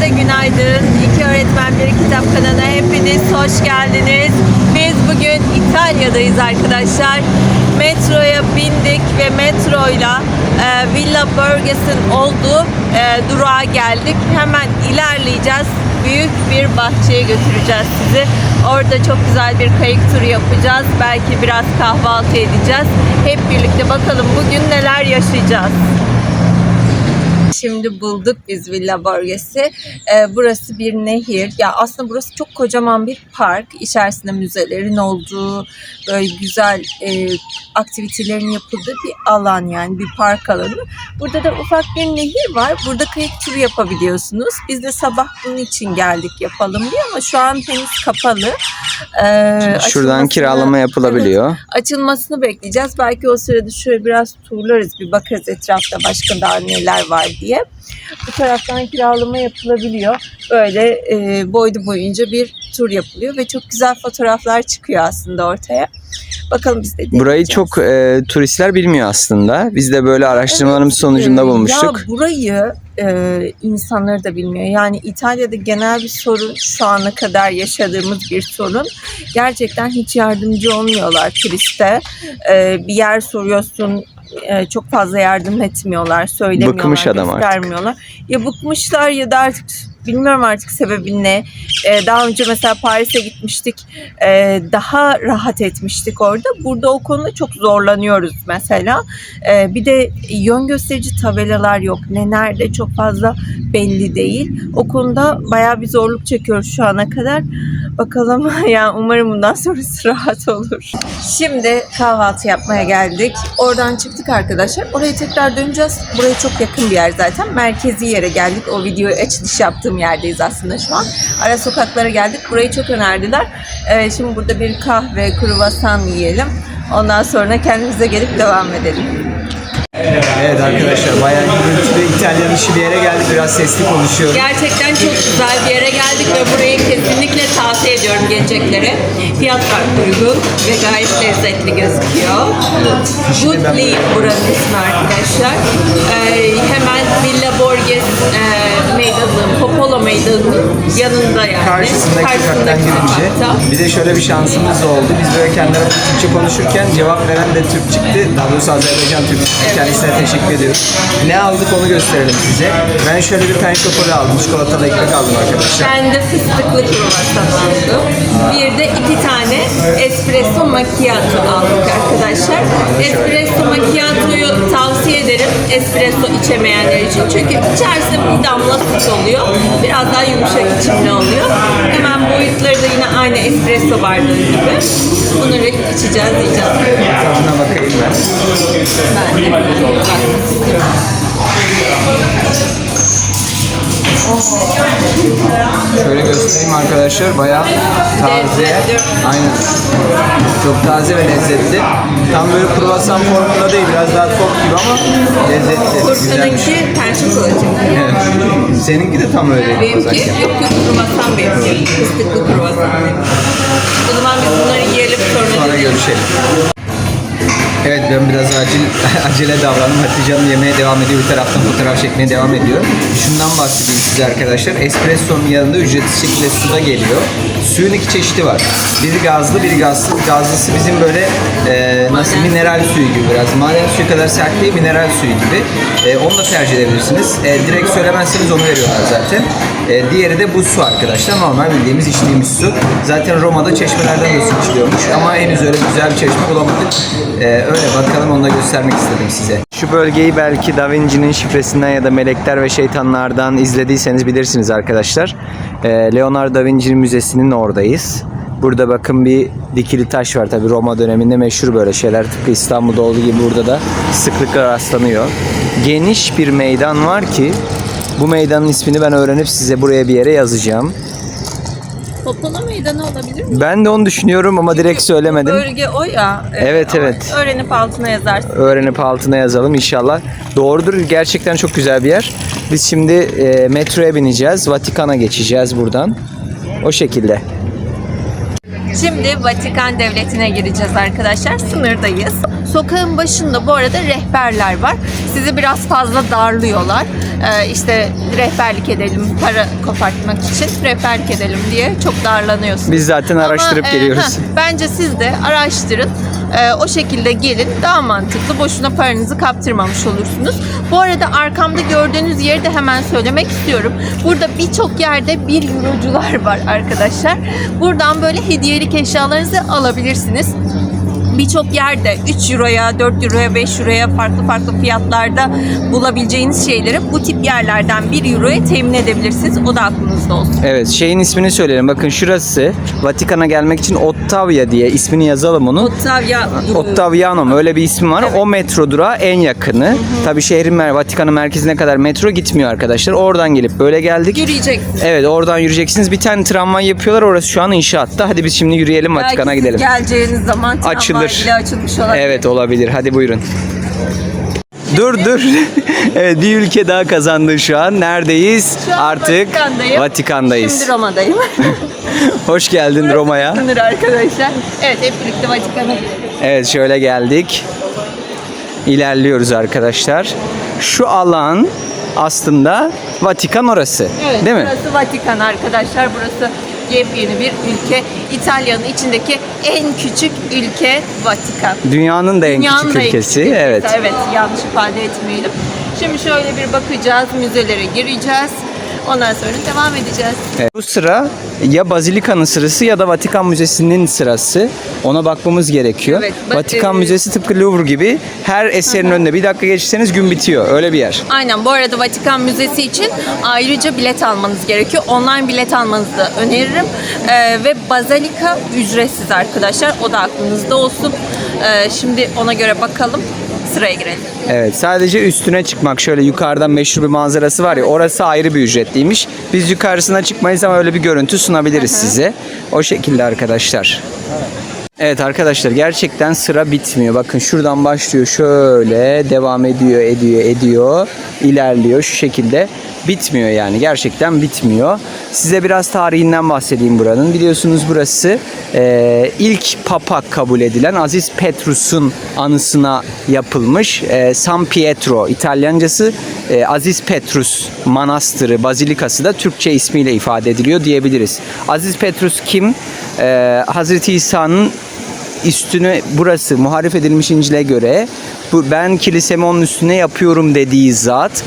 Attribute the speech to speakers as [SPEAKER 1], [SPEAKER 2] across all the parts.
[SPEAKER 1] Herkese günaydın. İki Öğretmen Bir Kitap kanalına hepiniz hoş geldiniz. Biz bugün İtalya'dayız arkadaşlar. Metroya bindik ve metroyla e, Villa Borghes'in olduğu e, durağa geldik. Hemen ilerleyeceğiz. Büyük bir bahçeye götüreceğiz sizi. Orada çok güzel bir kayık turu yapacağız. Belki biraz kahvaltı edeceğiz. Hep birlikte bakalım bugün neler yaşayacağız. Şimdi bulduk biz Villa Borghes'i. Ee, burası bir nehir. Ya aslında burası çok kocaman bir park. İçerisinde müzelerin olduğu, böyle güzel e, aktivitelerin yapıldığı bir alan yani bir park alanı. Burada da ufak bir nehir var. Burada kayık turu yapabiliyorsunuz. Biz de sabah bunun için geldik yapalım diye ama şu an henüz kapalı. Ee,
[SPEAKER 2] Şuradan kiralama yapılabiliyor.
[SPEAKER 1] açılmasını bekleyeceğiz. Belki o sırada şöyle biraz turlarız, bir bakarız etrafta başka daha neler var diye. Bu taraftan kiralama yapılabiliyor. Böyle e, boydu boyunca bir tur yapılıyor ve çok güzel fotoğraflar çıkıyor aslında ortaya. Bakalım biz de
[SPEAKER 2] Burayı çok e, turistler bilmiyor aslında. Biz de böyle araştırmalarımız sonucunda
[SPEAKER 1] Ee,
[SPEAKER 2] bulmuştuk.
[SPEAKER 1] Ya burayı e, insanları da bilmiyor. Yani İtalya'da genel bir sorun şu ana kadar yaşadığımız bir sorun. Gerçekten hiç yardımcı olmuyorlar turiste. E, bir yer soruyorsun e, çok fazla yardım etmiyorlar, söylemiyorlar,
[SPEAKER 2] Bıkmış adam artık.
[SPEAKER 1] göstermiyorlar. Ya bıkmışlar ya da artık bilmiyorum artık sebebi ne. E, daha önce mesela Paris'e gitmiştik. E, daha rahat etmiştik orada. Burada o konuda çok zorlanıyoruz mesela. Ee, bir de yön gösterici tabelalar yok. Ne nerede çok fazla belli değil. O konuda bayağı bir zorluk çekiyoruz şu ana kadar. Bakalım yani umarım bundan sonrası rahat olur. Şimdi kahvaltı yapmaya geldik. Oradan çıktık arkadaşlar. Oraya tekrar döneceğiz. Buraya çok yakın bir yer zaten. Merkezi yere geldik. O videoyu açılış yaptığım yerdeyiz aslında şu an. Ara sokaklara geldik. Burayı çok önerdiler. Ee, şimdi burada bir kahve, kruvasan yiyelim. Ondan sonra kendimize gelip devam edelim.
[SPEAKER 3] Evet arkadaşlar bayağı gürültülü İtalyan işi bir yere geldik biraz sesli konuşuyorum.
[SPEAKER 1] Gerçekten çok güzel bir yere geldik ve burayı kesinlikle tavsiye ediyorum geleceklere. Fiyatlar uygun ve gayet lezzetli gözüküyor. Good Leaf buranın ismi arkadaşlar. Ee, hemen Villa Borges e, meydanı, Popolo meydanının yanında yani.
[SPEAKER 3] Karşısındaki sokaktan girince bir de şöyle bir şansımız oldu. Biz böyle kendi aramızda Türkçe konuşurken cevap veren de Türk çıktı. Daha doğrusu Azerbaycan Türk çıktı. Kendisine teşekkür ediyoruz. Ne aldık onu gösterelim size. Ben şöyle bir pen aldım. Çikolatalı ekmek aldım arkadaşlar.
[SPEAKER 1] Ben de fıstıklı kruvasan aldım. Bir de iki tane espresso macchiato aldık arkadaşlar. Espresso macchiato'yu tavsiye ederim espresso içemeyenler için. Çünkü içerisinde bir damla süt oluyor. Biraz daha yumuşak içimli oluyor. Hemen boyutları da yine aynı espresso bardağı gibi. Bunları içeceğiz, yiyeceğiz.
[SPEAKER 3] Tadına bakayım ben.
[SPEAKER 1] Ben de.
[SPEAKER 3] Şöyle göstereyim arkadaşlar. Bayağı taze. Aynen. Çok taze ve lezzetli. Tam böyle kruvasan formunda değil. Biraz daha top gibi ama lezzetli.
[SPEAKER 1] Kurtanınki pençe kılıcı.
[SPEAKER 3] Evet. Seninki de tam öyle.
[SPEAKER 1] Benimki yok yok kruvasan benimki. Fıstıklı kruvasan benimki. O zaman biz bunları yiyelim sonra,
[SPEAKER 3] Sonra görüşelim. Evet ben biraz acil acele davrandım. Hatice Hanım yemeğe devam ediyor. Bir taraftan fotoğraf çekmeye devam ediyor. Şundan bahsedeyim size arkadaşlar. Espresso'nun yanında ücretsiz şekilde su da geliyor. Suyun iki çeşidi var. Biri gazlı, biri gazsız. Gazlısı bizim böyle e, nasıl mineral suyu gibi biraz. Maden suyu kadar sert değil, mineral suyu gibi. E, onu da tercih edebilirsiniz. E, direkt söylemezseniz onu veriyorlar zaten. E, diğeri de bu su arkadaşlar. Normal bildiğimiz içtiğimiz su. Zaten Roma'da çeşmelerden de su çıkıyormuş. Ama henüz öyle güzel bir çeşme bulamadık. E, öyle bakalım onu da göstermek istedim size.
[SPEAKER 2] Şu bölgeyi belki Da Vinci'nin şifresinden ya da melekler ve şeytanlardan izlediyseniz bilirsiniz arkadaşlar. Ee, Leonardo da Vinci Müzesi'nin oradayız. Burada bakın bir dikili taş var tabi Roma döneminde meşhur böyle şeyler tıpkı İstanbul'da olduğu gibi burada da sıklıkla rastlanıyor. Geniş bir meydan var ki bu meydanın ismini ben öğrenip size buraya bir yere yazacağım.
[SPEAKER 1] Popolo meydanı olabilir mi?
[SPEAKER 2] Ben de onu düşünüyorum ama direkt söylemedim.
[SPEAKER 1] Bölge o ya.
[SPEAKER 2] Evet,
[SPEAKER 1] ama
[SPEAKER 2] evet.
[SPEAKER 1] Öğrenip altına yazarsın.
[SPEAKER 2] öğrenip altına yazalım inşallah. Doğrudur. Gerçekten çok güzel bir yer. Biz şimdi e, metroya bineceğiz. Vatikan'a geçeceğiz buradan. O şekilde.
[SPEAKER 1] Şimdi Vatikan Devleti'ne gireceğiz arkadaşlar. Sınırdayız. Sokağın başında bu arada rehberler var. Sizi biraz fazla darlıyorlar. Ee, işte rehberlik edelim, para kopartmak için rehberlik edelim diye çok darlanıyorsunuz.
[SPEAKER 2] Biz zaten araştırıp
[SPEAKER 1] Ama, e,
[SPEAKER 2] geliyoruz.
[SPEAKER 1] heh, bence siz de araştırın. E, o şekilde gelin. Daha mantıklı. Boşuna paranızı kaptırmamış olursunuz. Bu arada arkamda gördüğünüz yeri de hemen söylemek istiyorum. Burada birçok yerde bir eurocular var arkadaşlar. Buradan böyle hediyelik eşyalarınızı alabilirsiniz birçok yerde 3 euroya, 4 euroya, 5 euroya farklı farklı fiyatlarda bulabileceğiniz şeyleri bu tip yerlerden 1 euroya temin edebilirsiniz. O da aklınızda olsun.
[SPEAKER 2] Evet şeyin ismini söyleyelim. Bakın şurası Vatikan'a gelmek için Ottavia diye ismini yazalım onun.
[SPEAKER 1] Ottavia
[SPEAKER 2] Ottaviano mu? öyle bir ismi var. O metro durağı en yakını. Tabii şehrin Vatikan'ın merkezine kadar metro gitmiyor arkadaşlar. Oradan gelip böyle geldik.
[SPEAKER 1] yürüyeceksiniz.
[SPEAKER 2] Evet oradan yürüyeceksiniz. Bir tane tramvay yapıyorlar. Orası şu an inşaatta. Hadi biz şimdi yürüyelim Vatikan'a gidelim.
[SPEAKER 1] geleceğiniz zaman tramvay
[SPEAKER 2] Açılır.
[SPEAKER 1] Bile açılmış olabilir.
[SPEAKER 2] Evet olabilir. Hadi buyurun. Dur dur. evet bir ülke daha kazandı şu an. Neredeyiz?
[SPEAKER 1] Şu an
[SPEAKER 2] Artık
[SPEAKER 1] Vatikan'dayım.
[SPEAKER 2] Vatikan'dayız.
[SPEAKER 1] Şimdi Roma'dayım.
[SPEAKER 2] Hoş geldin Roma'ya.
[SPEAKER 1] Sınır arkadaşlar. Evet hep birlikte Vatikan'a
[SPEAKER 2] Evet şöyle geldik. İlerliyoruz arkadaşlar. Şu alan aslında Vatikan orası.
[SPEAKER 1] Evet,
[SPEAKER 2] Değil mi?
[SPEAKER 1] burası Vatikan arkadaşlar. Burası yepyeni bir ülke. İtalya'nın içindeki en küçük ülke Vatikan.
[SPEAKER 2] Dünyanın da en
[SPEAKER 1] Dünyanın
[SPEAKER 2] küçük
[SPEAKER 1] da en
[SPEAKER 2] ülkesi.
[SPEAKER 1] küçük
[SPEAKER 2] Evet.
[SPEAKER 1] ülkesi. Evet, yanlış ifade etmeyelim. Şimdi şöyle bir bakacağız, müzelere gireceğiz. Ondan sonra devam edeceğiz.
[SPEAKER 2] Evet. Bu sıra ya Bazilika'nın sırası ya da Vatikan Müzesi'nin sırası. Ona bakmamız gerekiyor.
[SPEAKER 1] Evet, bak-
[SPEAKER 2] Vatikan
[SPEAKER 1] e-
[SPEAKER 2] Müzesi tıpkı Louvre gibi her eserin önünde bir dakika geçirseniz gün bitiyor. Öyle bir yer.
[SPEAKER 1] Aynen bu arada Vatikan Müzesi için ayrıca bilet almanız gerekiyor. Online bilet almanızı da öneririm. Ee, ve Bazilika ücretsiz arkadaşlar. O da aklınızda olsun. Ee, şimdi ona göre bakalım. Sıraya girelim.
[SPEAKER 2] Evet sadece üstüne çıkmak şöyle yukarıdan meşhur bir manzarası var ya orası ayrı bir ücretliymiş. Biz yukarısına çıkmayız ama öyle bir görüntü sunabiliriz size. O şekilde arkadaşlar. Evet arkadaşlar gerçekten sıra bitmiyor. Bakın şuradan başlıyor şöyle devam ediyor ediyor ediyor ilerliyor şu şekilde bitmiyor yani gerçekten bitmiyor. Size biraz tarihinden bahsedeyim buranın. Biliyorsunuz burası e, ilk papa kabul edilen Aziz Petrus'un anısına yapılmış e, San Pietro İtalyancası e, Aziz Petrus Manastırı Bazilikası da Türkçe ismiyle ifade ediliyor diyebiliriz. Aziz Petrus kim? E, Hazreti İsa'nın üstüne burası muharif edilmiş İncil'e göre bu ben kilisemi onun üstüne yapıyorum dediği zat.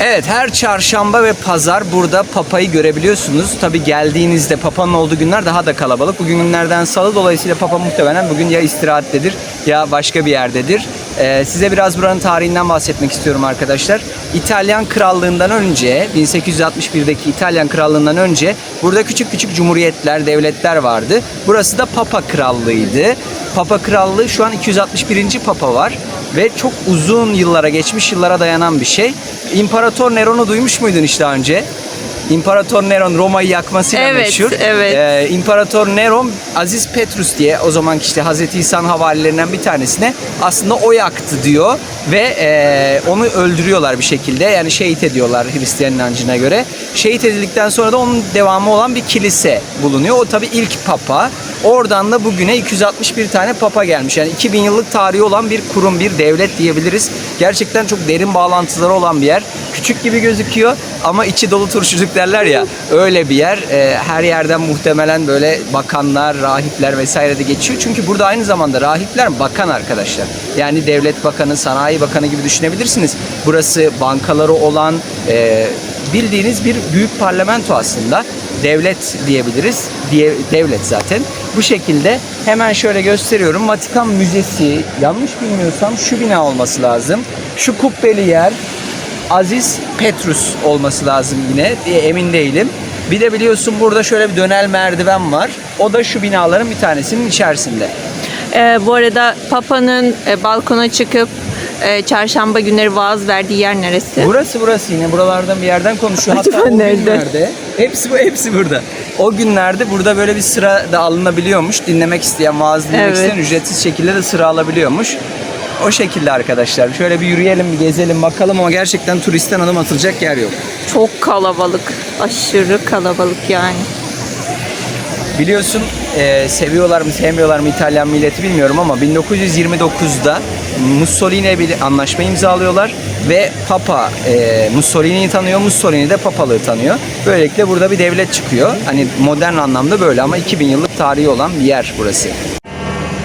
[SPEAKER 2] Evet her çarşamba ve pazar burada papayı görebiliyorsunuz. Tabi geldiğinizde papanın olduğu günler daha da kalabalık. Bugün günlerden salı dolayısıyla papa muhtemelen bugün ya istirahattedir ya başka bir yerdedir. Ee, size biraz buranın tarihinden bahsetmek istiyorum arkadaşlar. İtalyan krallığından önce 1861'deki İtalyan krallığından önce burada küçük küçük cumhuriyetler, devletler vardı. Burası da Papa krallığıydı. Papa krallığı şu an 261. papa var ve çok uzun yıllara, geçmiş yıllara dayanan bir şey. İmparator Neron'u duymuş muydun işte daha önce? İmparator Neron Roma'yı yakmasıyla
[SPEAKER 1] Evet,
[SPEAKER 2] meşhur.
[SPEAKER 1] evet.
[SPEAKER 2] Ee, İmparator Neron Aziz Petrus diye o zamanki işte Hazreti İsa'nın havalilerinden bir tanesine aslında o yaktı diyor ve e, onu öldürüyorlar bir şekilde yani şehit ediyorlar Hristiyan inancına göre. Şehit edildikten sonra da onun devamı olan bir kilise bulunuyor. O tabi ilk papa. Oradan da bugüne 261 tane papa gelmiş. Yani 2000 yıllık tarihi olan bir kurum, bir devlet diyebiliriz. Gerçekten çok derin bağlantıları olan bir yer. Küçük gibi gözüküyor ama içi dolu turşucuk derler ya. Öyle bir yer. Ee, her yerden muhtemelen böyle bakanlar, rahipler vesaire de geçiyor. Çünkü burada aynı zamanda rahipler bakan arkadaşlar. Yani devlet bakanı, sanayi bakanı gibi düşünebilirsiniz. Burası bankaları olan e, bildiğiniz bir büyük parlamento aslında. Devlet diyebiliriz. Diye, devlet zaten. Bu şekilde hemen şöyle gösteriyorum. Vatikan Müzesi yanlış bilmiyorsam şu bina olması lazım. Şu kubbeli yer Aziz Petrus olması lazım yine diye emin değilim. Bir de biliyorsun burada şöyle bir dönel merdiven var. O da şu binaların bir tanesinin içerisinde.
[SPEAKER 1] Ee, bu arada Papa'nın e, balkona çıkıp e, çarşamba günleri vaaz verdiği yer neresi?
[SPEAKER 2] Burası burası yine buralardan bir yerden konuşuyor. Hatta
[SPEAKER 1] Acaba
[SPEAKER 2] o
[SPEAKER 1] nerede?
[SPEAKER 2] günlerde hepsi bu hepsi burada. O günlerde burada böyle bir sıra da alınabiliyormuş. Dinlemek isteyen, vaaz dinlemek
[SPEAKER 1] Evet.
[SPEAKER 2] isteyen ücretsiz şekilde de sıra alabiliyormuş. O şekilde arkadaşlar. Şöyle bir yürüyelim, bir gezelim bakalım ama gerçekten turistten adım atılacak yer yok.
[SPEAKER 1] Çok kalabalık. Aşırı kalabalık yani.
[SPEAKER 2] Biliyorsun e, seviyorlar mı sevmiyorlar mı İtalyan milleti bilmiyorum ama 1929'da Mussolini bir anlaşma imzalıyorlar ve Papa e, Mussolini'yi tanıyor, Mussolini de Papalığı tanıyor. Böylelikle burada bir devlet çıkıyor. Hani modern anlamda böyle ama 2000 yıllık tarihi olan bir yer burası.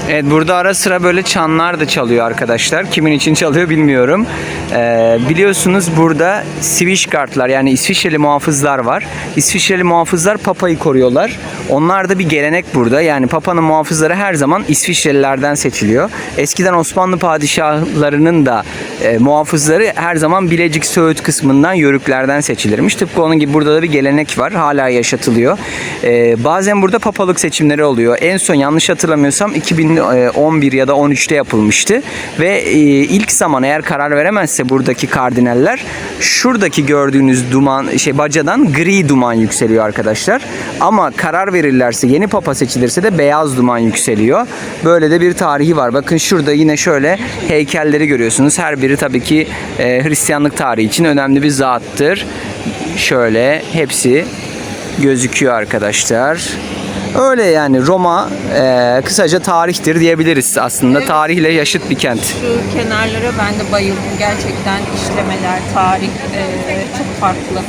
[SPEAKER 2] Evet burada ara sıra böyle çanlar da çalıyor arkadaşlar. Kimin için çalıyor bilmiyorum. Ee, biliyorsunuz burada Swissguardlar yani İsviçreli muhafızlar var. İsviçreli muhafızlar Papa'yı koruyorlar. Onlar da bir gelenek burada. Yani Papa'nın muhafızları her zaman İsviçrelilerden seçiliyor. Eskiden Osmanlı padişahlarının da e, muhafızları her zaman Bilecik Söğüt kısmından yörüklerden seçilirmiş. Tıpkı onun gibi burada da bir gelenek var. Hala yaşatılıyor. Ee, bazen burada papalık seçimleri oluyor. En son yanlış hatırlamıyorsam 2011 ya da 13'te yapılmıştı. Ve e, ilk zaman eğer karar veremezse buradaki kardinaller şuradaki gördüğünüz duman şey bacadan gri duman yükseliyor arkadaşlar. Ama karar verirlerse yeni papa seçilirse de beyaz duman yükseliyor. Böyle de bir tarihi var. Bakın şurada yine şöyle heykelleri görüyorsunuz. Her biri tabii ki e, Hristiyanlık tarihi için önemli bir zattır. Şöyle hepsi gözüküyor arkadaşlar. Öyle yani Roma e, kısaca tarihtir diyebiliriz aslında. Tarihle yaşıt bir kent.
[SPEAKER 1] Şu kenarlara ben de bayıldım. Gerçekten işlemeler, tarih e, çok farklı.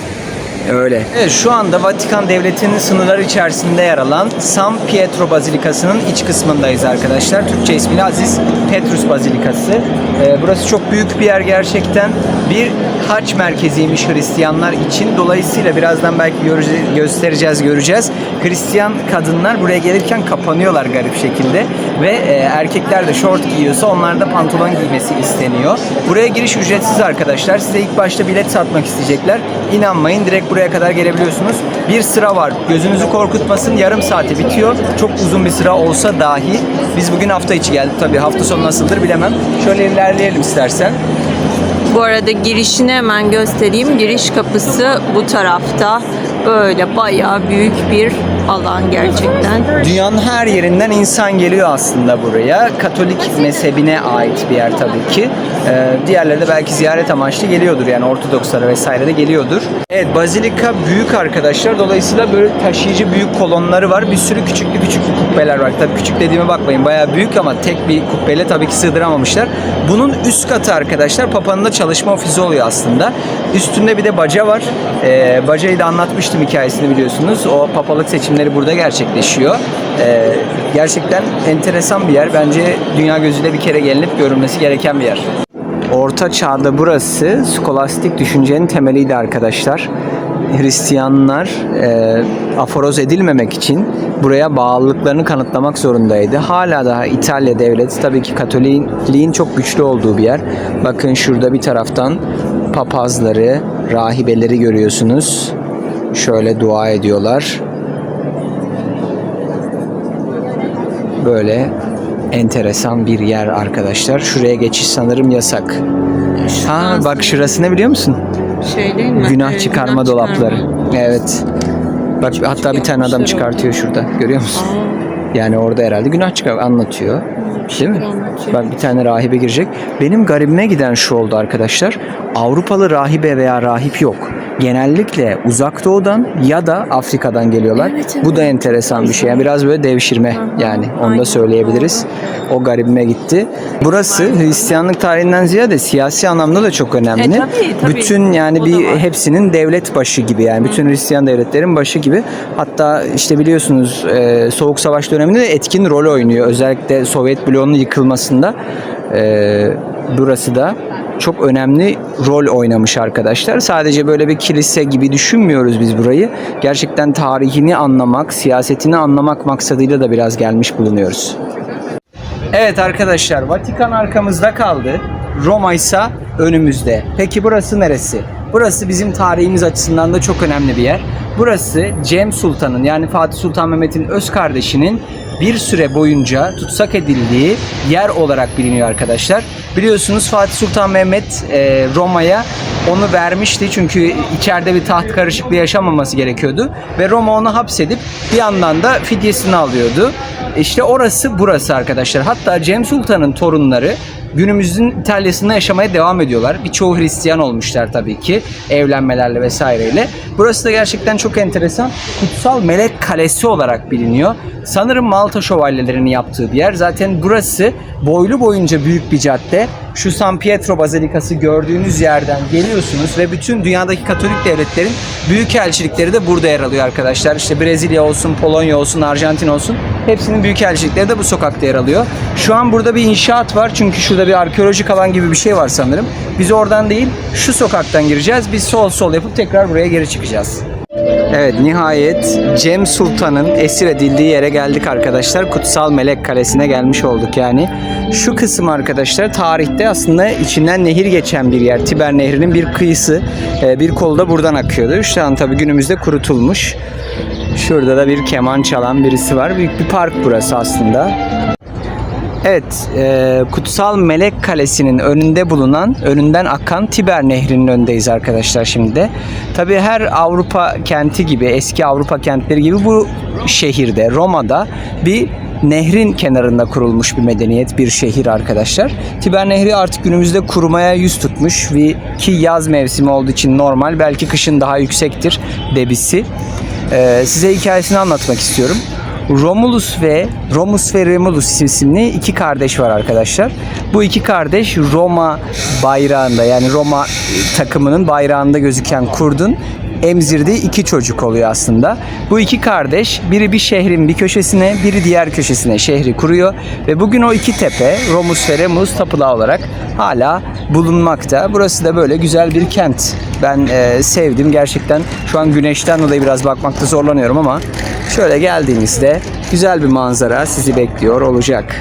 [SPEAKER 2] Öyle. Evet, şu anda Vatikan Devleti'nin sınırları içerisinde yer alan San Pietro Bazilikası'nın iç kısmındayız arkadaşlar. Türkçe ismiyle Aziz Petrus Bazilikası. Ee, burası çok büyük bir yer gerçekten. Bir haç merkeziymiş Hristiyanlar için. Dolayısıyla birazdan belki göstereceğiz, göreceğiz. Hristiyan kadınlar buraya gelirken kapanıyorlar garip şekilde. Ve e, erkekler de şort giyiyorsa onlar da pantolon giymesi isteniyor. Buraya giriş ücretsiz arkadaşlar. Size ilk başta bilet satmak isteyecekler. İnanmayın direkt buraya kadar gelebiliyorsunuz. Bir sıra var. Gözünüzü korkutmasın. Yarım saati bitiyor. Çok uzun bir sıra olsa dahi. Biz bugün hafta içi geldik tabii. Hafta sonu nasıldır bilemem. Şöyle ilerleyelim istersen.
[SPEAKER 1] Bu arada girişini hemen göstereyim. Giriş kapısı bu tarafta. Böyle bayağı büyük bir alan gerçekten.
[SPEAKER 2] Dünyanın her yerinden insan geliyor aslında buraya. Katolik mezhebine ait bir yer tabii ki. Ee, diğerleri de belki ziyaret amaçlı geliyordur. Yani Ortodokslara vesaire de geliyordur. Evet Bazilika büyük arkadaşlar. Dolayısıyla böyle taşıyıcı büyük kolonları var. Bir sürü küçüklü küçüklü kubbeler var. Tabii küçük dediğime bakmayın. Bayağı büyük ama tek bir kubbeyle tabii ki sığdıramamışlar. Bunun üst katı arkadaşlar Papa'nın da çalışma ofisi oluyor aslında. Üstünde bir de baca var. Ee, bacayı da anlatmıştım hikayesini biliyorsunuz. O papalık seçimleri burada gerçekleşiyor. Ee, gerçekten enteresan bir yer. Bence dünya gözüyle bir kere gelinip görülmesi gereken bir yer. Orta çağda burası skolastik düşüncenin temeliydi arkadaşlar. Hristiyanlar e, aforoz edilmemek için buraya bağlılıklarını kanıtlamak zorundaydı. Hala daha İtalya devleti tabii ki Katolikliğin çok güçlü olduğu bir yer. Bakın şurada bir taraftan papazları, rahibeleri görüyorsunuz. Şöyle dua ediyorlar. Böyle enteresan bir yer arkadaşlar. Şuraya geçiş sanırım yasak. Ha bak şurası ne biliyor musun?
[SPEAKER 1] Şey değil mi?
[SPEAKER 2] Günah
[SPEAKER 1] Evet,
[SPEAKER 2] çıkarma
[SPEAKER 1] günah
[SPEAKER 2] dolapları.
[SPEAKER 1] çıkarma.
[SPEAKER 2] Evet. Bak hatta bir tane adam çıkartıyor şurada. Görüyor musun? Yani orada herhalde günah çıkar anlatıyor. Değil mi?
[SPEAKER 1] anlatıyor.
[SPEAKER 2] Bak bir tane rahibe girecek. Benim garibime giden şu oldu arkadaşlar. Avrupalı rahibe veya rahip yok. Genellikle uzak doğudan ya da Afrika'dan geliyorlar.
[SPEAKER 1] Evet, evet.
[SPEAKER 2] Bu da enteresan bir şey. Yani biraz böyle devşirme yani onu
[SPEAKER 1] Aynen.
[SPEAKER 2] da söyleyebiliriz. O garibime gitti. Burası Hristiyanlık tarihinden ziyade siyasi anlamda da çok önemli.
[SPEAKER 1] E, tabii, tabii.
[SPEAKER 2] Bütün yani bir hepsinin devlet başı gibi yani bütün Hristiyan devletlerin başı gibi. Hatta işte biliyorsunuz e, Soğuk Savaş döneminde de etkin rol oynuyor. Özellikle Sovyet bloğunun yıkılmasında e, burası da çok önemli rol oynamış arkadaşlar. Sadece böyle bir kilise gibi düşünmüyoruz biz burayı. Gerçekten tarihini anlamak, siyasetini anlamak maksadıyla da biraz gelmiş bulunuyoruz. Evet arkadaşlar Vatikan arkamızda kaldı. Roma ise önümüzde. Peki burası neresi? Burası bizim tarihimiz açısından da çok önemli bir yer. Burası Cem Sultan'ın yani Fatih Sultan Mehmet'in öz kardeşinin bir süre boyunca tutsak edildiği yer olarak biliniyor arkadaşlar. Biliyorsunuz Fatih Sultan Mehmet e, Roma'ya onu vermişti çünkü içeride bir taht karışıklığı yaşanmaması gerekiyordu ve Roma onu hapsedip bir yandan da fidyesini alıyordu. İşte orası burası arkadaşlar. Hatta Cem Sultan'ın torunları günümüzün İtalya'sında yaşamaya devam ediyorlar. Birçoğu Hristiyan olmuşlar tabii ki evlenmelerle vesaireyle. Burası da gerçekten çok enteresan. Kutsal Melek Kalesi olarak biliniyor. Sanırım Malta şövalyelerinin yaptığı bir yer. Zaten burası boylu boyunca büyük bir cadde. Şu San Pietro Bazilikası gördüğünüz yerden geliyorsunuz ve bütün dünyadaki Katolik devletlerin büyük elçilikleri de burada yer alıyor arkadaşlar. İşte Brezilya olsun, Polonya olsun, Arjantin olsun. Hepsinin büyük elçilikleri de bu sokakta yer alıyor. Şu an burada bir inşaat var çünkü şurada bir arkeolojik alan gibi bir şey var sanırım. Biz oradan değil şu sokaktan gireceğiz. Biz sol sol yapıp tekrar buraya geri çıkacağız. Evet nihayet Cem Sultan'ın esir edildiği yere geldik arkadaşlar. Kutsal Melek Kalesi'ne gelmiş olduk yani. Şu kısım arkadaşlar tarihte aslında içinden nehir geçen bir yer. Tiber Nehri'nin bir kıyısı. Ee, Bir kolu da buradan akıyordu. Şu an tabii günümüzde kurutulmuş. Şurada da bir keman çalan birisi var. Büyük bir park burası aslında. Evet, e, Kutsal Melek Kalesi'nin önünde bulunan, önünden akan Tiber Nehri'nin önündeyiz arkadaşlar şimdi. Tabii her Avrupa kenti gibi, eski Avrupa kentleri gibi bu şehirde, Roma'da bir nehrin kenarında kurulmuş bir medeniyet, bir şehir arkadaşlar. Tiber Nehri artık günümüzde kurumaya yüz tutmuş ve ki yaz mevsimi olduğu için normal, belki kışın daha yüksektir debisi. E, size hikayesini anlatmak istiyorum. Romulus ve Romus ve Remulus isimli iki kardeş var arkadaşlar. Bu iki kardeş Roma bayrağında yani Roma takımının bayrağında gözüken kurdun emzirdiği iki çocuk oluyor aslında. Bu iki kardeş biri bir şehrin bir köşesine biri diğer köşesine şehri kuruyor ve bugün o iki tepe Romus ve Remus tapınağı olarak hala bulunmakta. Burası da böyle güzel bir kent. Ben e, sevdim gerçekten. Şu an güneşten dolayı biraz bakmakta zorlanıyorum ama şöyle geldiğinizde güzel bir manzara sizi bekliyor olacak.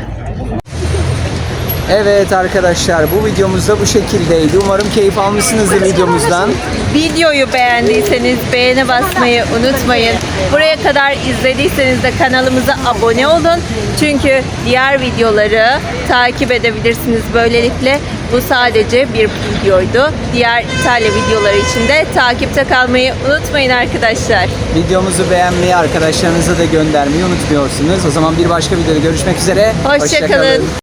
[SPEAKER 2] Evet arkadaşlar bu videomuz da bu şekildeydi. Umarım keyif almışsınızdır videomuzdan.
[SPEAKER 1] Videoyu beğendiyseniz beğene basmayı unutmayın. Buraya kadar izlediyseniz de kanalımıza abone olun. Çünkü diğer videoları takip edebilirsiniz böylelikle. Bu sadece bir videoydu. Diğer İtalya videoları için de takipte kalmayı unutmayın arkadaşlar.
[SPEAKER 2] Videomuzu beğenmeyi, arkadaşlarınıza da göndermeyi unutmuyorsunuz. O zaman bir başka videoda görüşmek üzere.
[SPEAKER 1] Hoşça kalın.